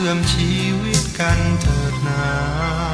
ชื่อมชีวิตกันเถิดนา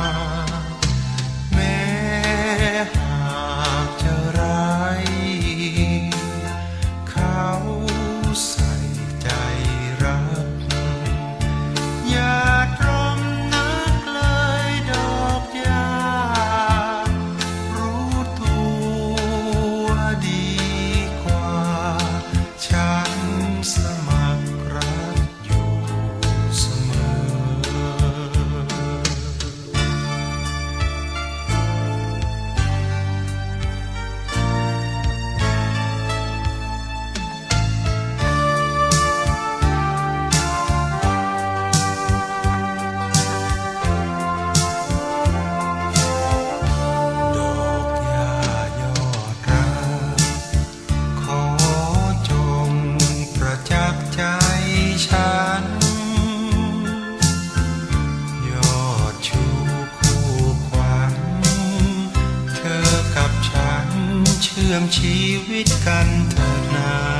ชื่อมชีวิตกันเถิดนา